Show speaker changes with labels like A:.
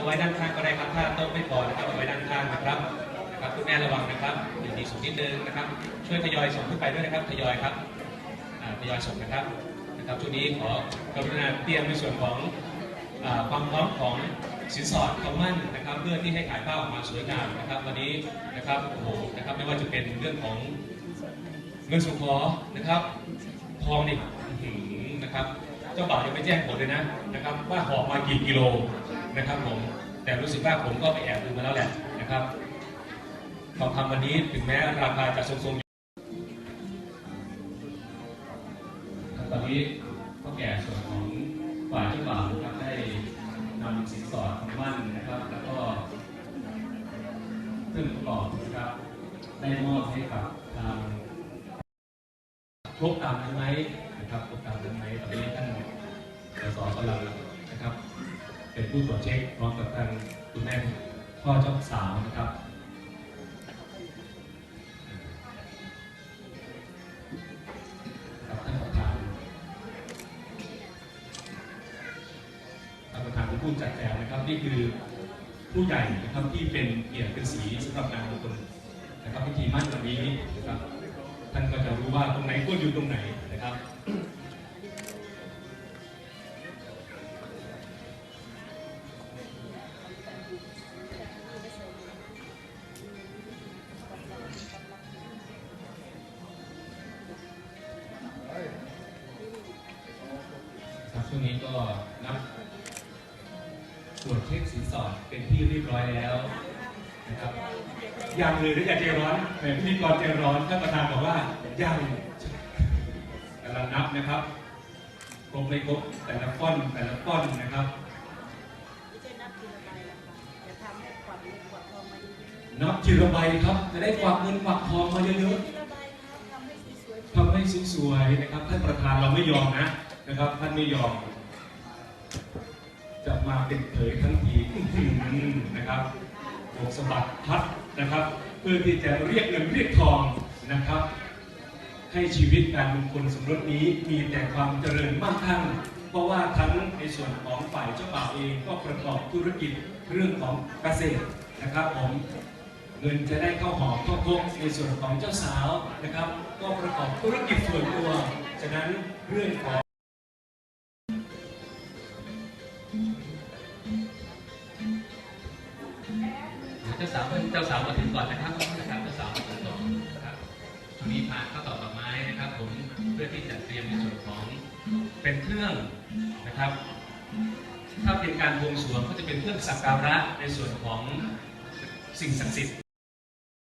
A: เอาไว้ด้านข้างก็ได้ครับถ้าโต๊ะไม่พอนะครับเอาไว้ด้านข้างนะครับนะครับคุณแม่ระวังนะครับหนึ่งทีสูงนิดนึงนะครับ ช่วยทยอยส่งขึ้นไปด้วยนะครับทยอยครับทยอยส่งนะครับนะครับช่วงนี้ขอกรุณาเตรียมในส่วนของความพร้อมของสินสอดทองมั่นนะครับ เพื่อที่ให้ขายภาพออกมาสวยงามนะครับ วันนี้นะครับโอ้โหนะครับไม่ว่าจะเป็นเรื่องของเงินสุขอนะครับทองนี่นะครับเจ้าบ่าวยังไม่แจ้งผลเลยนะนะครับ ว่าหอบมากี่กิโล นะครับผมแต่รู้สึกว่าผมก็ไปแอบดูมาแล้วแหละนะครับทองคำวันนี้ถึงแม้ราคาจะทรงๆอยู่ตอนนี้พ่อแก่ส่วนของฝ่ายเจ้าบ่าวนะครับได้นำสินสอดทองมั่นนะครับ แล้วก็เครื่องประกอบนะครับได้มอบให้กับทางครบตามนั้นไหมนะครับครบตามนั้นไหมตอนนี้ท่านสสกำลังนะครับ เป็นผู้ตรวจเช็คพร้อมกับทางคุณแม่พ่อเจ้าสาวนะครับครับท่านประธานท่านประธานเป็นผู้จัดแจงนะครับนี่คือผู้ใหญ่นะครับที่เป็นเกียรติเป็นสีสำหรับงานมงคลนะครับพิธีมั่นวันนี้นะครับท่านก็จะรู้ว่าตรงไหนควรอยู่ตรงไหนนะครับ ช่วงนี้ก็นับตรวจเช็คสินสอดเป็นที่เรียบร้อยแล้วนะครับยังเลยนะอย่าใจร้อนแหมพิธีกรใจร้อนท่านประธานบอกว่ายังกำลังนับนะครับครบไม่ครบแต่ละก้อนแต่ละก้อนนะครับ
B: ไม่ใช่นับทีละใบหรอกค่ะจะทำให้ขวัญเงินขวัญทองมาเยอะ
A: นับทีละใบครับ จะได้กวักเงินกวักทองมาเยอะ
B: ๆทีละใบครับทำให้สวย
A: ๆทำให้สวยๆนะครับท่านประธานเราไม่ยอมนะ นะครับ ท่านไม่ยอม จะมาเป็นเผยทั้งทีนะครับโอกสะบัดพัดนะครับ เพื่อที่จะเรียกเงินเรียกทองนะครับ ให้ชีวิตการมงคลสมรสนี้มีแต่ความเจริญมั่งคั่งเพราะว่าทั้งในส่วนของฝ่ายเจ้าบ่าวเองก็ประกอบธุรกิจเรื่องของเกษตรนะครับผมเงินจะได้เข้าหอเข้าพกในส่วนของเจ้าสาวนะครับ ก็ประกอบธุรกิจส่วนตัว ฉะนั้นเรื่องของ เจ้าสาวเจ้าสาวมาถึงก่อนนะครับนะครับเจ้าสาวมาถึงก่อนนะครับช่วงนี้พาข้าวต่อดอกไม้นะครับ ผมเพื่อที่จะเตรียมในส่วนของเป็นเครื่องนะครับ ถ้าเป็นการบวงสรวงก็จะเป็นเครื่องสักการะในส่วนของสิ่งศักดิ์สิทธิ์